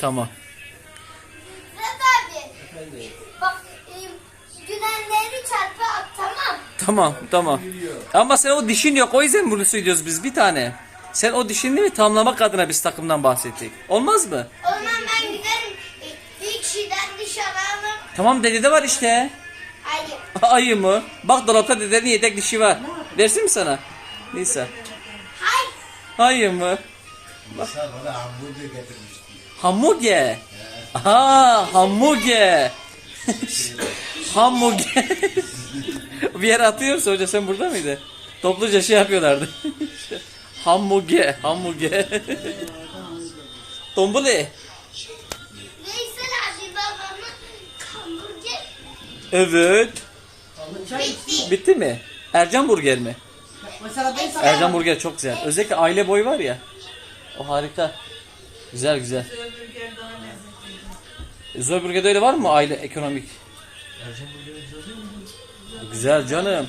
Tamam. Murat abi. Bak e, dünenleri çarpı at tamam. Tamam tamam. Ama sen o dişin yok o yüzden bunu söylüyoruz biz bir tane. Sen o dişini mi tamlamak adına biz takımdan bahsettik. Olmaz mı? O zaman ben giderim. E, bir kişiden dışarı alırım. Tamam dedede var işte. Hayır. Ayı mı? Bak dolapta dedenin yedek dişi var. Versin mi sana? Neyse. Hayır. Ayı mı? Sen bana hamburger getirmiştin. Hamburger. Aha hamburger. hamburger. bir yere atıyorsa hoca sen burada mıydı? Topluca şey yapıyorlardı. hamburger, hamburger. Tombuli. Veysel abi babamın hamburger Evet. bitti. Bitti mi? Ercan Burger mi? Mesela ben sana Ercan Burger çok güzel. Özellikle aile boyu var ya. O harika. Güzel güzel. Zöl Burger'de öyle var mı aile ekonomik? Güzel canım.